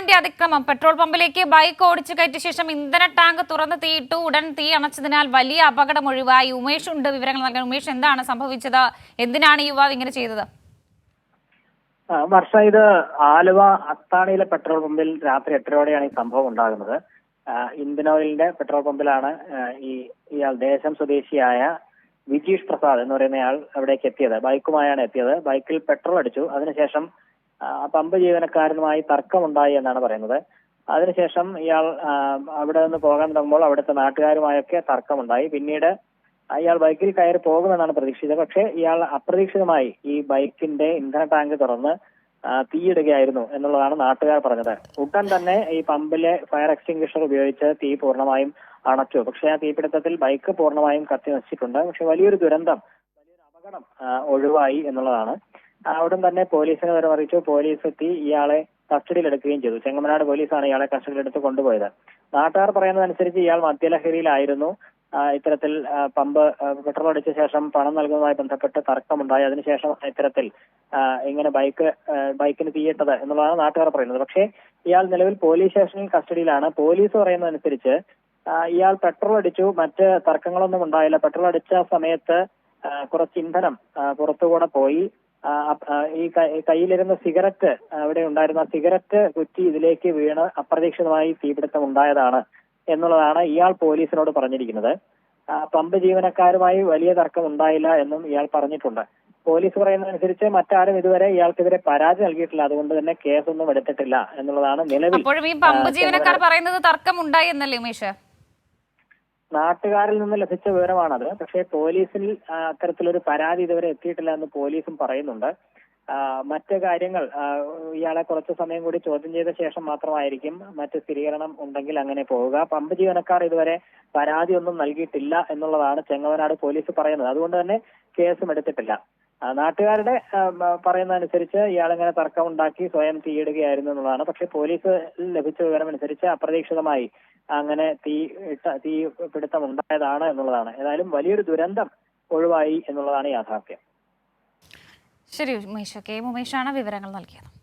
യുവാവിന്റെ അതിക്രമം. Petrol പമ്പിലേക്ക് bike ഓടിച്ചു കയറ്റിയ ശേഷം ഇന്ധന ടാങ്ക് തുറന്ന് തീയിട്ടു ഉടൻ തീ അണച്ചതിനാൽ വലിയ അപകടം ഒഴിവായി. ഉമേഷ് ഉണ്ട് വിവരങ്ങൾ നൽകാൻ. ഉമേഷ് എന്താണ് സംഭവിച്ചത്? എന്തിനാണ് യുവാവ് ഇങ്ങനെ ചെയ്തത്? വർഷ ഇത് ആലുവ അത്താണിയിലെ പെട്രോൾ പമ്പിൽ രാത്രി എട്ടരയോടെയാണ് ഈ സംഭവം ഉണ്ടാകുന്നത്. ഇന്ത്യൻ ഓയിലിന്റെ പെട്രോൾ പമ്പിലാണ് ഈ ഇയാൾ ദേശം സ്വദേശിയായ വിജീഷ് പ്രസാദ് എന്ന് പറയുന്നയാൾ അവിടേക്ക് എത്തിയത്. ബൈക്കുമായാണ് എത്തിയത്. ബൈക്കിൽ പെട്രോൾ അടിച്ചു. അതിനുശേഷം പമ്പ് ജീവനക്കാരനുമായി തർക്കമുണ്ടായി എന്നാണ് പറയുന്നത്. അതിനുശേഷം ഇയാൾ അവിടെ നിന്ന് പോകാൻ തുടങ്ങുമ്പോൾ അവിടുത്തെ നാട്ടുകാരുമായൊക്കെ തർക്കമുണ്ടായി. പിന്നീട് അയാൾ ബൈക്കിൽ കയറി പോകുമെന്നാണ് പ്രതീക്ഷിച്ചത്. പക്ഷേ ഇയാൾ അപ്രതീക്ഷിതമായി ഈ ബൈക്കിന്റെ ഇന്ധന ടാങ്ക് തുറന്ന് തീയിടുകയായിരുന്നു എന്നുള്ളതാണ് നാട്ടുകാർ പറഞ്ഞത്. ഉടൻ തന്നെ ഈ പമ്പിലെ ഫയർ എക്സ്റ്റിംഗ്വിഷർ ഉപയോഗിച്ച് തീ പൂർണമായും അണച്ചു. പക്ഷെ ആ തീപിടുത്തത്തിൽ ബൈക്ക് പൂർണമായും കത്തി നശിച്ചിട്ടുണ്ട് പക്ഷെ വലിയൊരു ദുരന്തം വലിയൊരു അപകടം ഒഴിവായി എന്നുള്ളതാണ് ഉടൻ തന്നെ പോലീസിനെ വിവരം അറിയിച്ചു. പോലീസ് എത്തി ഇയാളെ കസ്റ്റഡിയിലെടുക്കുകയും ചെയ്തു. ചെങ്ങമനാട് പോലീസാണ് ഇയാളെ കസ്റ്റഡിയിലെടുത്ത് കൊണ്ടുപോയത്. നാട്ടുകാർ പറയുന്നതനുസരിച്ച് ഇയാൾ മദ്യലഹരിയിലായിരുന്നു. ഇത്തരത്തിൽ പമ്പ് പെട്രോൾ അടിച്ച ശേഷം പണം നൽകുന്നതുമായി ബന്ധപ്പെട്ട് തർക്കമുണ്ടായി. അതിനുശേഷം ഇത്തരത്തിൽ ഇങ്ങനെ ബൈക്ക് ബൈക്കിന് തീയിട്ടത് എന്നുള്ളതാണ് നാട്ടുകാർ പറയുന്നത്. പക്ഷേ ഇയാൾ നിലവിൽ പോലീസ് സ്റ്റേഷനിൽ കസ്റ്റഡിയിലാണ്. പോലീസ് പറയുന്നതനുസരിച്ച് ഇയാൾ പെട്രോൾ അടിച്ചു. മറ്റ് തർക്കങ്ങളൊന്നും ഉണ്ടായില്ല. പെട്രോൾ അടിച്ച സമയത്ത് കുറച്ച് ഇന്ധനം പുറത്തുകൂടെ പോയി. ഈ കയ്യിലിരുന്ന സിഗരറ്റ് അവിടെ ഉണ്ടായിരുന്ന സിഗരറ്റ് കുറ്റി ഇതിലേക്ക് വീണ് അപ്രതീക്ഷിതമായി തീപിടുത്തം ഉണ്ടായതാണ് എന്നുള്ളതാണ് ഇയാൾ പോലീസിനോട് പറഞ്ഞിരിക്കുന്നത്. പമ്പ് ജീവനക്കാരുമായി വലിയ തർക്കം ഉണ്ടായില്ല എന്നും ഇയാൾ പറഞ്ഞിട്ടുണ്ട്. പോലീസ് പറയുന്നതനുസരിച്ച് മറ്റാരും ഇതുവരെ ഇയാൾക്കെതിരെ പരാതി നൽകിയിട്ടില്ല. അതുകൊണ്ട് തന്നെ കേസൊന്നും എടുത്തിട്ടില്ല എന്നുള്ളതാണ് നിലവിൽ പമ്പ് ജീവനക്കാർ പറയുന്നത് തർക്കമുണ്ടായി എന്നല്ലേ ഉമേഷ്? നാട്ടുകാരിൽ നിന്ന് ലഭിച്ച വിവരമാണത്. പക്ഷേ പോലീസിൽ അത്തരത്തിലൊരു പരാതി ഇതുവരെ എത്തിയിട്ടില്ല എന്ന് പോലീസും പറയുന്നുണ്ട്. മറ്റു കാര്യങ്ങൾ ഇയാളെ കുറച്ച് സമയം കൂടി ചോദ്യം ചെയ്ത ശേഷം മാത്രമായിരിക്കും മറ്റ് സ്ഥിരീകരണം ഉണ്ടെങ്കിൽ അങ്ങനെ പോവുക. പമ്പ് ജീവനക്കാർ ഇതുവരെ പരാതിയൊന്നും നൽകിയിട്ടില്ല എന്നുള്ളതാണ് ചെങ്ങവനാട് പോലീസ് പറയുന്നത്. അതുകൊണ്ട് തന്നെ കേസും എടുത്തിട്ടില്ല. നാട്ടുകാരുടെ ആ, അനുസരിച്ച് ഇയാളിങ്ങനെ തർക്കമുണ്ടാക്കി സ്വയം തീയിടുകയായിരുന്നു എന്നുള്ളതാണ്. പക്ഷെ പോലീസ് ലഭിച്ച വിവരമനുസരിച്ച് അപ്രതീക്ഷിതമായി അങ്ങനെ തീ ഇട്ട തീ പിടുത്തം ഉണ്ടായതാണ് എന്നുള്ളതാണ്. ഏതായാലും വലിയൊരു ദുരന്തം ഒഴിവായി എന്നുള്ളതാണ് യാഥാർത്ഥ്യം. ശരി ഉമേഷ്. കെ ഉമേഷാണ് വിവരങ്ങൾ നൽകിയത്.